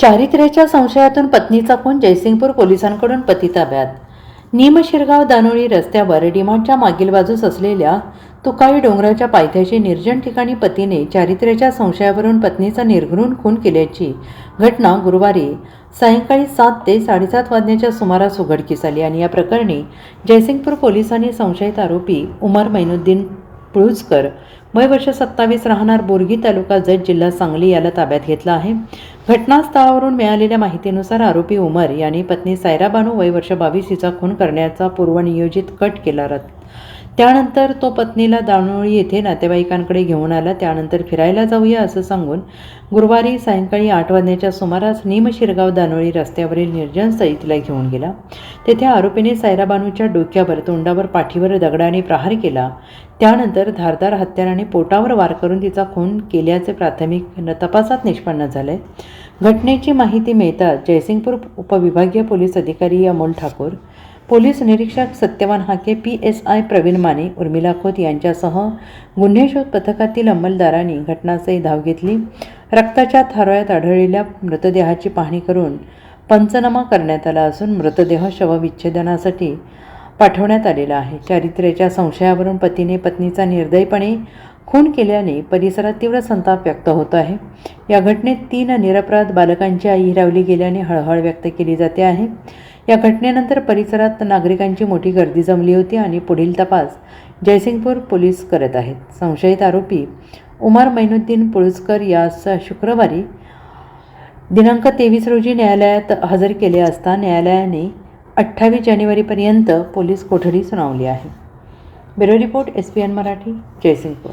चारित्र्याच्या संशयातून पत्नीचा खून जयसिंगपूर पोलिसांकडून पती ताब्यात. निमशिरगाव दानोळी रस्त्यावर डिमांडच्या मागील बाजूस असलेल्या तुकाई डोंगराच्या पायथ्याशी निर्जन ठिकाणी पतीने चारित्र्याच्या संशयावरून पत्नीचा निर्घृण खून केल्याची घटना गुरुवारी सायंकाळी सात ते साडेसात वाजण्याच्या सुमारास उघडकीस आली आणि या प्रकरणी जयसिंगपूर पोलिसांनी संशयित आरोपी उमर मैनुद्दीन पुळुजकर वय वर्ष सत्तावीस राहणार बोरगी तालुका जत जिल्हा सांगली याला ताब्यात घेतला आहे. घटनास्थळावरून मिळालेल्या माहितीनुसार आरोपी उमर यांनी पत्नी सायरा बानू वय वर्ष बावीस हिचा खून करण्याचा पूर्वनियोजित कट केला रथ त्यानंतर तो पत्नीला दानोळी येथे नातेवाईकांकडे घेऊन आला. त्यानंतर फिरायला जाऊया असं सांगून गुरुवारी सायंकाळी आठ वाजण्याच्या सुमारास निमशिरगाव दानोळी रस्त्यावरील निर्जन सईतला घेऊन गेला. तेथे आरोपीने सायराबानूच्या डोक्यावर तोंडावर पाठीवर दगडाने प्रहार केला. त्यानंतर धारदार हत्याराने पोटावर वार करून तिचा खून केल्याचे प्राथमिक तपासात निष्पन्न झाले. घटनेची माहिती मिळताच जयसिंगपूर उपविभागीय पोलीस अधिकारी अमोल ठाकूर पोलीस निरीक्षक Satyavan Hake P S I Pravin Mane Urmila Khot यांच्यासह गुन्हे शोध पथकातील अंमलदारांनी घटनास्थळी धाव घेतली. रक्ताच्या थारोळ्यात आढळलेल्या मृतदेहाची पाहणी करून पंचनामा करण्यात आला असून मृतदेह शवविच्छेदनासाठी पाठवण्यात आलेला आहे. चारित्र्याच्या संशयावरून पतीने पत्नीचा निर्दयपणे खून केल्याने परिसरात तीव्र संताप व्यक्त होत आहे. या घटनेत तीन निरपराध बालकांची आई हिरावली गेल्याने हळहळ व्यक्त केली जाते आहे. या घटनेनंतर परिसरात नागरिकांची मोठी गर्दी जमली होती आणि पुढील तपास जयसिंगपूर पोलीस करत आहेत. संशयित आरोपी उमर मैनुद्दीन पुळुजकर यास शुक्रवारी दिनांक तेवीस रोजी न्यायालयात हजर केले असता न्यायालयाने अठ्ठावीस जानेवारीपर्यंत पोलीस कोठडी सुनावली आहे. Bureau report S P N Marathi Jaysingpur.